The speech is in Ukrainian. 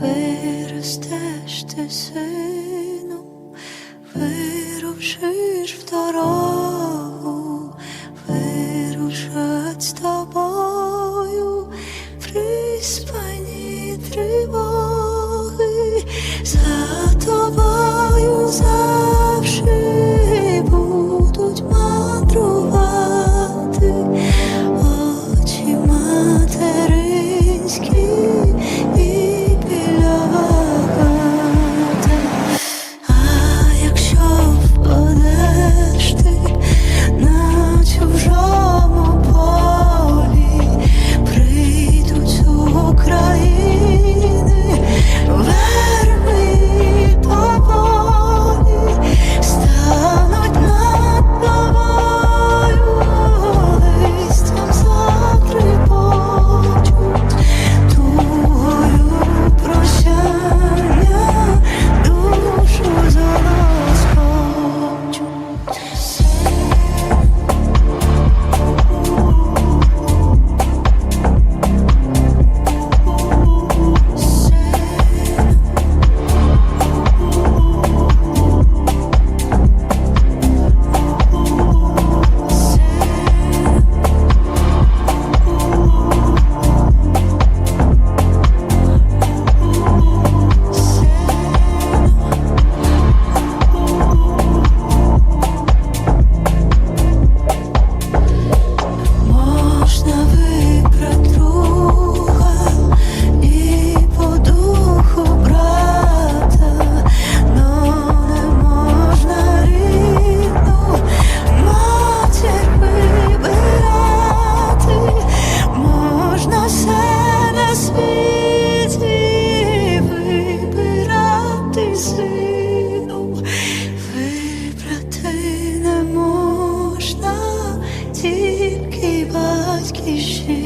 виростеш ти, сину, вирушиш в дорогу, вирушать з тобою. Приспів she